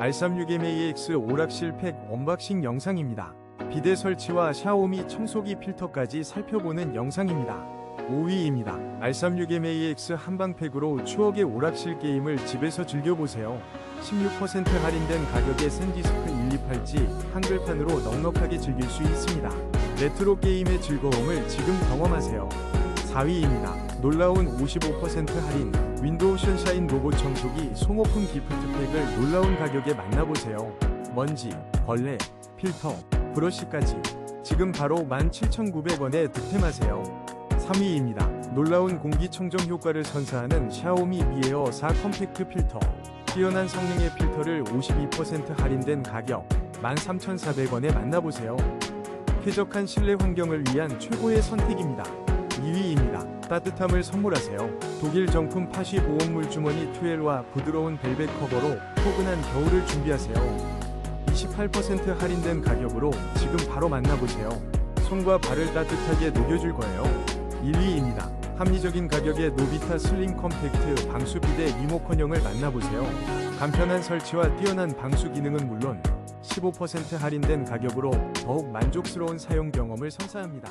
R36MAX 오락실 팩 언박싱 영상입니다. 비대 설치와 샤오미 청소기 필터까지 살펴보는 영상입니다. 5위입니다. R36MAX 한방팩으로 추억의 오락실 게임을 집에서 즐겨보세요. 16% 할인된 가격에 샌디스크 128G 한글판으로 넉넉하게 즐길 수 있습니다. 레트로 게임의 즐거움을 지금 경험하세요. 4위입니다. 놀라운 55% 할인 윈도우 션샤인 로봇 청소기 송오픈 기프트팩을 놀라운 가격에 만나보세요. 먼지, 벌레, 필터, 브러쉬까지 지금 바로 17,900원에 득템하세요. 3위입니다. 놀라운 공기청정 효과를 선사하는 샤오미 미에어 4 컴팩트 필터 뛰어난 성능의 필터를 52% 할인된 가격 13,400원에 만나보세요. 쾌적한 실내 환경을 위한 최고의 선택입니다. 2위입니다. 따뜻함을 선물하세요. 독일 정품 파쉬 보온물 주머니 튜엘과 부드러운 벨벳 커버로 포근한 겨울을 준비하세요. 28% 할인된 가격으로 지금 바로 만나보세요. 손과 발을 따뜻하게 녹여줄 거예요. 1위입니다. 합리적인 가격에 노비타 슬림 컴팩트 방수 비대 리모컨형을 만나보세요. 간편한 설치와 뛰어난 방수 기능은 물론 15% 할인된 가격으로 더욱 만족스러운 사용 경험을 선사합니다.